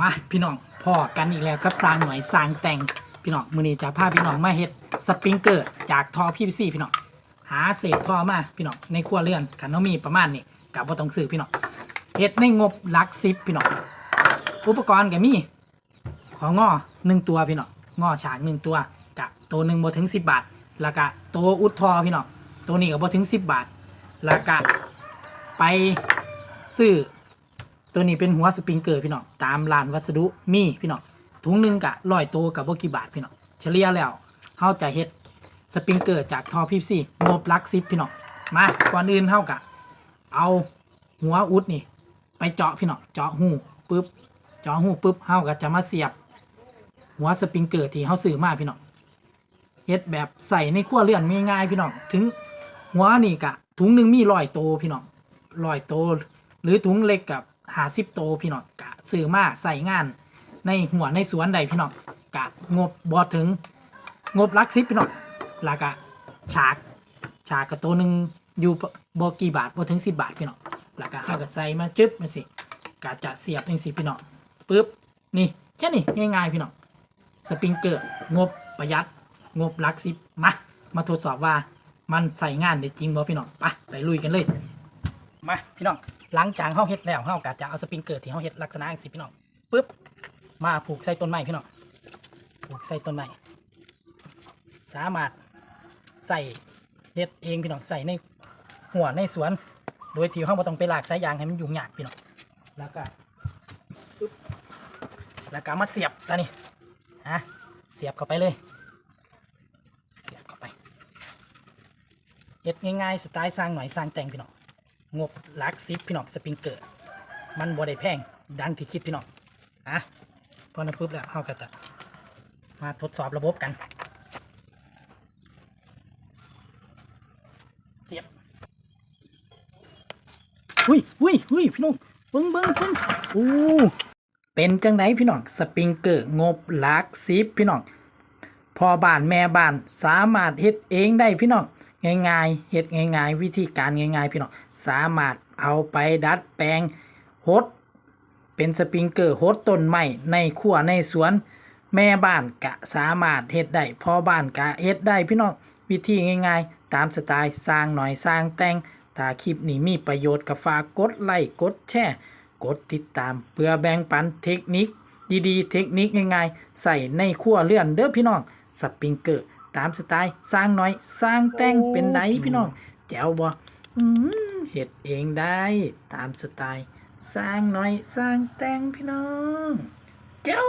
มาพี่น้องพ่อกันอีกแล้วกับสร้างหน่วยสร้างแต่งพี่น้องมือนี้จะพาพี่น้องมาเฮ็ดสปริงเกอร์จากทอพีพีซีพี่น้องหาเศษทอมาพี่น้องในครัวเรือนขันเขามีประมาณนี้กับบ่าต้องซื้อพี่น้องเฮ็ดในงบหลักสิบพี่น้องอุปกรณ์ก็มีของงอหนึ่งตัวพี่น้องงอฉากหนึ่งตัวกะตัวหนึ่งบ่ถึงสิบบาทแล้วก็ตัวอุดทอพี่น้องตัวนี้ก็บ่ถึงสิบบาทแล้วก็ไปซื้อ ตัวนี้เป็นหัวสปริงเกอร์พี่น้องตามร้านวัสดุมีพี่น้องถุงหนึ่งกะร้อยตัวกับบ่กี่บาทพี่น้องเฉลี่ยแล้วเฮาจะเฮ็ดสปริงเกอร์จากทอพีซีงบลักสิบพี่น้องมาก่อนอื่นเฮากะเอาหัวอุดนี่ ไปเจาะพี่น้องเจาะหูปุ๊บเจาะหูปุ๊บเฮาก็จะมาเสียบ หัวสปริงเกอร์ที่เฮาซื้อมาพี่น้องเฮ็ดแบบใส่ในครัวเรือนง่ายๆพี่น้องถึงหัวนี่กะถุงหนึ่งมีร้อยโตวพี่น้องร้อยโตวหรือถุงเล็กกับ หาสิบโตพี่น้องกะซื้อมาใส่งาน ในหัวในสวนใดพี่น้องกะงบบอถึง งบลักสิบพี่น้องล้วกะฉากฉากกับตัวหนึ่งอยู่บกี่บาทบอถึงสิบบาทพี่น้องล้วก็เอากระใส่มาจึ๊บมาสิกะจะเสียบจังสิพี่น้องปึ๊บนี่แค่นี้ง่ายๆพี่น้องสปริงเกอร์งบประหยัดงบลักสิบมามาทดสอบว่ามันใส่งานได้จริงบ่พี่น้องไปไปลุยกันเลยมาพี่น้อง หลังจากเฮาเฮ็ดแล้วเฮาก็จะเอาสปริงเกอร์ที่เฮาเฮ็ดลักษณะจังซี่พี่น้องปึ๊บมาผูกใส่ต้นไม้พี่น้องผูกใส่ต้นไม้สามารถใส่เฮ็ดเองพี่น้องใส่ในหัวในสวน โดยที่เฮาบ่ต้องไปลากสายยางให้มันยุ่งยากพี่น้องแล้วก็ปึ๊บแล้วก็มาเสียบตานี่ฮะเสียบเข้าไปเลยเสียบเข้าไปเฮ็ดง่ายๆสไตล์สร้างหน่อยสร้างแต่งพี่น้อง งบลักซิปพี่น้องสปริงเกอร์มันบ่ได้แพงดังที่คิดพี่น้องอะพอนั้นปุ๊บแล้วเฮาก็จะมาทดสอบระบบกันเสียบอุ้ยอุ้ยอุ้ยพี่น้องเบิ้งเบิ้งเบิ้งโอ้เป็นจังไดพี่น้องสปริงเกอร์งบลักซิปพี่น้องพอบ้านแม่บ้านสามารถเฮ็ดเองได้พี่น้อง ง่ายๆเฮ็ดง่าย ๆ วิธีการง่ายๆพี่น้องสามารถเอาไปดัดแปลงโฮดเป็นสปริงเกอร์โฮดต้นไม้ในครัวในสวนแม่บ้านกะสามารถเฮ็ดได้พ่อบ้านกะเฮ็ดได้พี่น้องวิธีง่ายๆ ตามสไตล์สร้างหน่อยสร้างแต่งถ้าคลิปนี้มีประโยชน์ก็ฝากกดไลค์กดแชร์กดติดตามเพื่อแบ่งปันเทคนิคดีๆ เทคนิคง่ายๆ ใส่ในครัวเรือนเด้อพี่น้องสปริงเกอร์ ตามสไตล์สร้างน้อย สร้างแต่งเป็นไดพี่น้อง แจ๋วบ่อืมเฮ็ดเองได้ตามสไตล์ สร้างน้อย สร้างแต่งพี่น้อง แจ๋ว